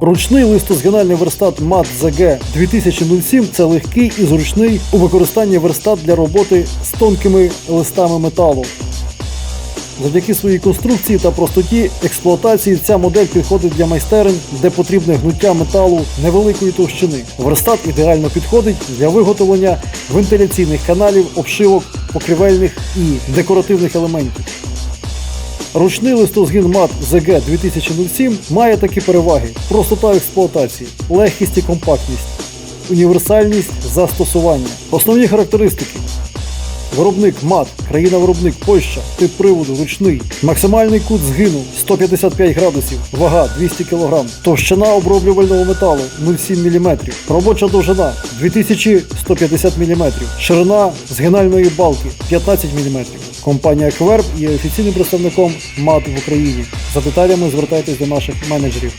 Ручний листозгинальний верстат МАТ ЗГ 2007 це легкий і зручний у використанні верстат для роботи з тонкими листами металу. Завдяки своїй конструкції та простоті експлуатації ця модель підходить для майстерень, де потрібне гнуття металу невеликої товщини. Верстат ідеально підходить для виготовлення вентиляційних каналів, обшивок, покривельних і декоративних елементів. Ручний листозгін МАТ ЗГ 2007 має такі переваги: простота експлуатації, легкість і компактність, універсальність застосування. Основні характеристики. Виробник МАТ, країна-виробник Польща, тип приводу ручний, максимальний кут згину 155 градусів, вага 200 кг, товщина оброблювального металу 0,7 мм, робоча довжина 2150 мм, ширина згинальної балки 15 мм. Компанія Кверб є офіційним представником МАТ в Україні. За деталями звертайтесь до наших менеджерів.